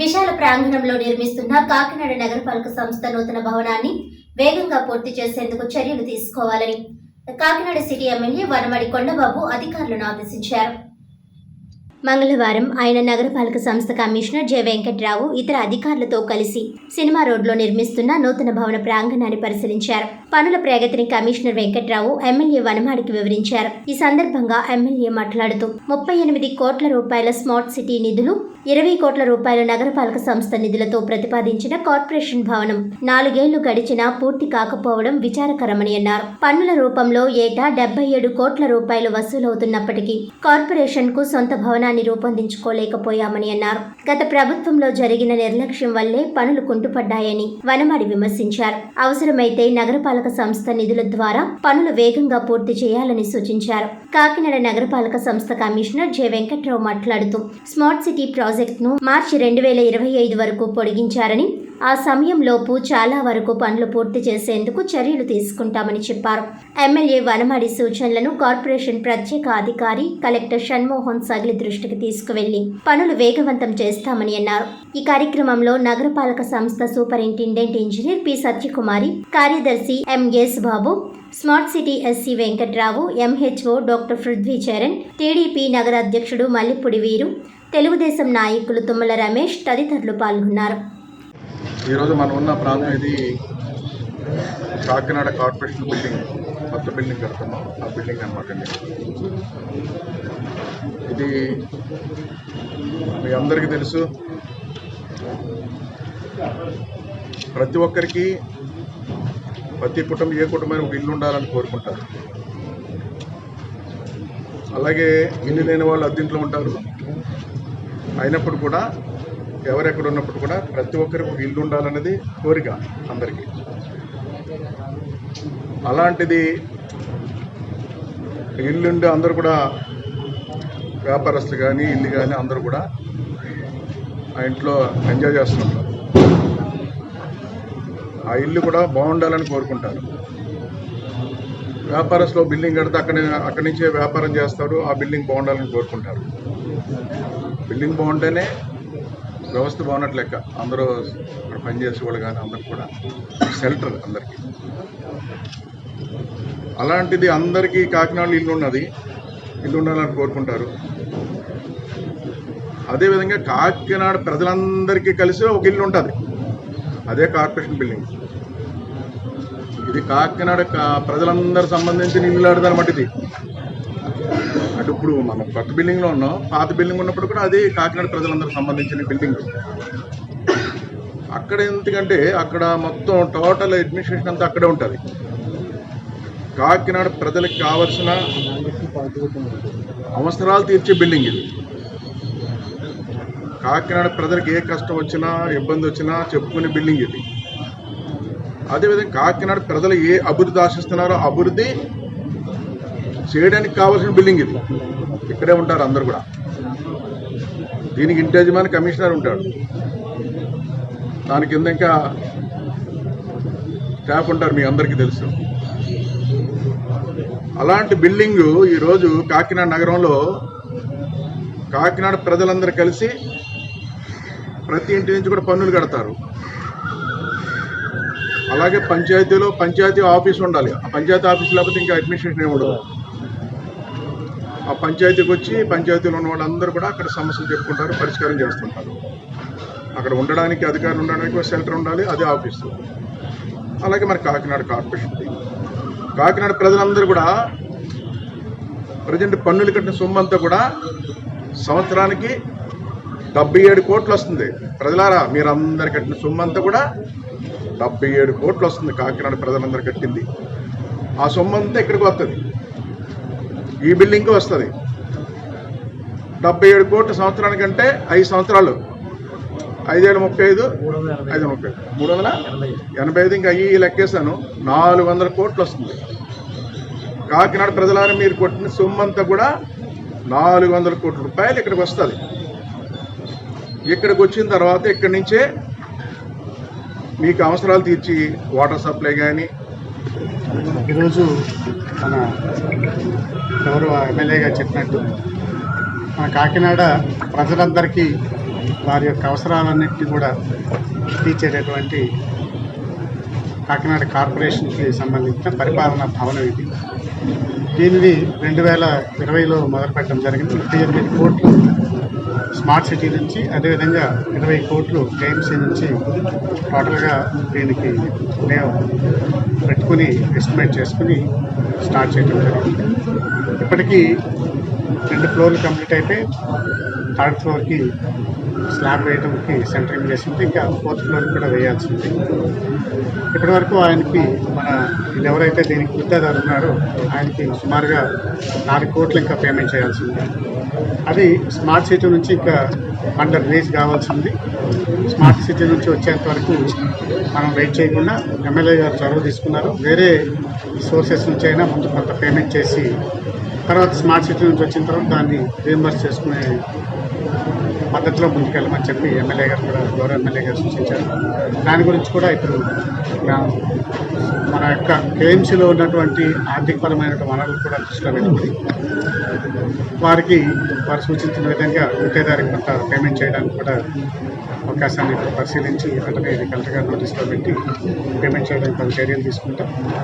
విశాల ప్రాంగణంలో నిర్మిస్తున్న కాకినాడ నగరపాలక సంస్థ నూతన భవనాన్ని వేగంగా పూర్తి చేసేందుకు చర్యలు తీసుకోవాలని కాకినాడ సిటీ ఎమ్మెల్యే వనమడి కొండబాబు అధికారులను ఆదేశించారు. మంగళవారం ఆయన నగరపాలక సంస్థ కమిషనర్ జె వెంకట్రావు ఇతర అధికారులతో కలిసి సినిమా రోడ్లో నిర్మిస్తున్న నూతన భవన ప్రాంగణాన్ని పరిశీలించారు. పనుల ప్రగతిని కమిషనర్ వెంకట్రావు ఎమ్మెల్యే వనమాడికి వివరించారు. ఈ సందర్భంగా ఎమ్మెల్యే మాట్లాడుతూ ముప్పై ఎనిమిది కోట్ల రూపాయల స్మార్ట్ సిటీ నిధులు ఇరవై కోట్ల రూపాయల నగరపాలక సంస్థ నిధులతో ప్రతిపాదించిన కార్పొరేషన్ భవనం నాలుగేళ్ళు గడిచినా పూర్తి కాకపోవడం విచారకరమని అన్నారు. పన్నుల రూపంలో ఏటా డెబ్బై ఏడు కోట్ల రూపాయలు వసూలవుతున్నప్పటికీ కార్పొరేషన్కు సొంత భవనాన్ని రూపొందించుకోలేకపోయామని అన్నారు. గత ప్రభుత్వంలో జరిగిన నిర్లక్ష్యం వల్లే పనులు కుంటుపడ్డాయని వనమాడి విమర్శించారు. అవసరమైతే నగరపాలక సంస్థ నిధుల ద్వారా పనులు వేగంగా పూర్తి చేయాలని సూచించారు. కాకినాడ నగరపాలక సంస్థ కమిషనర్ జె వెంకట్రావు మాట్లాడుతూ స్మార్ట్ సిటీ ప్రాజెక్టును మార్చి రెండు వేల ఇరవై ఐదు వరకు పొడిగించారని ఆ సమయంలోపు చాలా వరకు పనులు పూర్తి చేసేందుకు చర్యలు తీసుకుంటామని చెప్పారు. ఎమ్మెల్యే వనమడి సూచనలను కార్పొరేషన్ ప్రత్యేక అధికారి కలెక్టర్ షణ్మోహన్ సగిలి దృష్టికి తీసుకువెళ్ళి పనులు వేగవంతం చేస్తామని అన్నారు. ఈ కార్యక్రమంలో నగరపాలక సంస్థ సూపరింటెండెంట్ ఇంజనీర్ పి సత్యకుమారి కార్యదర్శి MS Babu smart city SC Venkatrao MHO doctor Prithvi Charan TDP నగర అధ్యక్షుడు మల్లిపుడి వీరు తెలుగుదేశం నాయకులు తుమ్మల రమేష్ తదితరులు పాల్గొన్నారు. ఈరోజు మనం ఉన్న ప్రాంతం ఇది కాకినాడ కార్పొరేషన్ బిల్డింగ్ కొత్త బిల్డింగ్ కడుతున్నాం. ఆ బిల్డింగ్ అనమాట ఇది. మీ అందరికీ తెలుసు. ప్రతి ఒక్కరికి ప్రతి కుటుంబం ఏ కుటుంబం ఒక ఇల్లు ఉండాలని కోరుకుంటారు. అలాగే ఇల్లు లేని వాళ్ళు అద్దెంట్లో ఉంటారు. అయినప్పుడు కూడా ఎవరెక్కడ ఉన్నప్పుడు కూడా ప్రతి ఒక్కరికి ఒక ఇల్లు ఉండాలన్నది కోరిక అందరికీ. అలాంటిది ఇల్లుండి అందరూ కూడా వ్యాపారస్తులు కానీ ఇల్లు కానీ అందరూ కూడా ఆ ఇంట్లో ఎంజాయ్ చేస్తుంటారు ఆ ఇల్లు కూడా బాగుండాలని కోరుకుంటారు. వ్యాపారస్తులు బిల్డింగ్ కడితే అక్కడ అక్కడి నుంచే వ్యాపారం చేస్తారు ఆ బిల్డింగ్ బాగుండాలని కోరుకుంటారు. బిల్డింగ్ బాగుంటేనే వ్యవస్థ బాగున్నట్లు లెక్క. అందరూ ఇక్కడ పనిచేసే వాళ్ళు కానీ అందరు కూడా షెల్టర్ అందరికీ. అలాంటిది అందరికీ కాకినాడలో ఇల్లు ఉన్నది. ఇల్లు ఉండాలని కోరుకుంటారు. అదేవిధంగా కాకినాడ ప్రజలందరికీ కలిసి ఒక ఇల్లు ఉంటుంది. అదే కార్పొరేషన్ బిల్డింగ్. ఇది కాకినాడ ప్రజలందరికి ప్రజలందరూ సంబంధించిన ఇల్లు ఆడదనమాట ఇది. అటు ఇప్పుడు మనం కొత్త బిల్డింగ్లో ఉన్నాం పాత బిల్డింగ్ ఉన్నప్పుడు కూడా అది కాకినాడ ప్రజలందరూ సంబంధించిన బిల్డింగ్ అక్కడ ఎందుకంటే అక్కడ మొత్తం టోటల్ అడ్మినిస్ట్రేషన్ అంతా అక్కడే ఉంటుంది. కాకినాడ ప్రజలకు కావలసిన అవసరాలు తీర్చే బిల్డింగ్ ఇది. కాకినాడ ప్రజలకు ఏ కష్టం వచ్చినా ఇబ్బంది వచ్చినా చెప్పుకునే బిల్డింగ్ ఇది. అదేవిధంగా కాకినాడ ప్రజలు ఏ అభివృద్ధి ఆశిస్తున్నారో అభివృద్ధి చేయడానికి కావాల్సిన బిల్డింగ్ ఇది. ఇక్కడే ఉంటారు అందరు కూడా. దీనికి ఇంటి యజమాని కమిషనర్ ఉంటాడు. దాని కింద ఇంకా స్టాఫ్ ఉంటారు మీ అందరికీ తెలుసు. అలాంటి బిల్డింగు ఈరోజు కాకినాడ నగరంలో కాకినాడ ప్రజలందరూ కలిసి ప్రతి ఇంటి నుంచి కూడా పన్నులు కడతారు. అలాగే పంచాయతీలో పంచాయతీ ఆఫీస్ ఉండాలి. ఆ పంచాయతీ ఆఫీస్ లేకపోతే ఇంకా అడ్మినిస్ట్రేషన్ ఏమి ఉండదు. ఆ పంచాయతీకి వచ్చి పంచాయతీలో ఉన్న వాళ్ళందరూ కూడా అక్కడ సమస్యలు చెప్పుకుంటారు పరిష్కారం చేస్తుంటారు. అక్కడ ఉండడానికి అధికారులు ఉండడానికి ఒక షెల్టర్ ఉండాలి అదే ఆఫీసు అలాగే మరి కాకినాడ కార్పొరేషన్ కాకినాడ ప్రజలందరూ కూడా ప్రజెంట్ పన్నులు కట్టిన సొమ్ము అంతా కూడా సంవత్సరానికి డెబ్బై ఏడు కోట్లు వస్తుంది. ప్రజలారా మీరందరు కట్టిన సొమ్ము అంతా కూడా డెబ్బై ఏడు కోట్లు వస్తుంది కాకినాడ ప్రజలందరూ కట్టింది. ఆ సొమ్ము అంతా ఇక్కడికి వస్తుంది? ఈ బిల్డింగ్కి వస్తుంది. డెబ్బై ఏడు కోట్ల సంవత్సరానికంటే ఐదు సంవత్సరాలు. ఐదేళ్ళు ముప్పై ఐదు ఐదు ముప్పై మూడు వందల ఎనభై ఐదు. ఇంకా అయ్యి లెక్కేసాను నాలుగు వందల కోట్లు వస్తుంది. కాకినాడ ప్రజలారా మీరు కొట్టిన సొమ్ము అంతా కూడా నాలుగు వందల కోట్ల రూపాయలు ఇక్కడికి వస్తుంది. ఇక్కడికి వచ్చిన తర్వాత ఇక్కడి నుంచే మీకు అవసరాలు తీర్చి వాటర్ సప్లై కానీ ఈరోజు మన గౌరవ ఎమ్మెల్యేగా చెప్పినట్టు మన కాకినాడ ప్రజలందరికీ వారి యొక్క అవసరాలన్నింటినీ కూడా తీర్చేటటువంటి కాకినాడ కార్పొరేషన్కి సంబంధించిన పరిపాలనా భవనం ఇది. దీనిని రెండు వేల ఇరవైలో మొదలుపెట్టడం జరిగింది. ముప్పై ఎనిమిది కోట్లు స్మార్ట్ సిటీ నుంచి అదేవిధంగా ఇరవై కోట్లు కేఎంసీ నుంచి టోటల్గా దీనికి మేము పెట్టుకుని ఎస్టిమేట్ చేసుకుని స్టార్ట్ చేయడం జరిగింది. ఇప్పటికీ రెండు ఫ్లోర్లు కంప్లీట్ అయితే థర్డ్ ఫ్లోర్కి స్లాబ్ వేయడంకి సెంటరింగ్ చేసింది. ఇంకా ఫోర్త్ ఫ్లోర్ కూడా వేయాల్సి ఉంది ఇప్పటి వరకు ఆయనకి మన ఇది ఎవరైతే దీనికి గుత్తేదారు ఉన్నారో ఆయనకి సుమారుగా నాలుగు కోట్లు ఇంకా పేమెంట్ చేయాల్సింది. అది స్మార్ట్ సిటీ నుంచి ఇంకా ఫండ్ రిలీజ్ కావాల్సింది. స్మార్ట్ సిటీ నుంచి వచ్చేంత వరకు మనం వెయిట్ చేయకుండా ఎమ్మెల్యే గారు చొరవ తీసుకున్నారు. వేరే సోర్సెస్ నుంచి అయినా ముందు కొంత పేమెంట్ చేసి తర్వాత స్మార్ట్ సిటీ నుంచి వచ్చిన తర్వాత దాన్ని రీంబర్స్ చేసుకునే పద్ధతిలో ముందుకెళ్ళమని చెప్పి ఎమ్మెల్యే గారు కూడా గౌరవ ఎమ్మెల్యే గారు సూచించారు. దాని గురించి కూడా ఇప్పుడు మన యొక్క కేఎంసీలో ఉన్నటువంటి ఆర్థికపరమైన వనరులు కూడా దృష్టిలో పెట్టుకుని వారికి వారు సూచించిన విధంగా గుత్తేదారికి కొంత పేమెంట్ చేయడానికి కూడా అవకాశాన్ని ఇప్పుడు పరిశీలించి వెంటనే ఇది కలెక్టర్ నోటీస్లో పెట్టి పేమెంట్ చేయడానికి కొంత చర్యలు తీసుకుంటాం.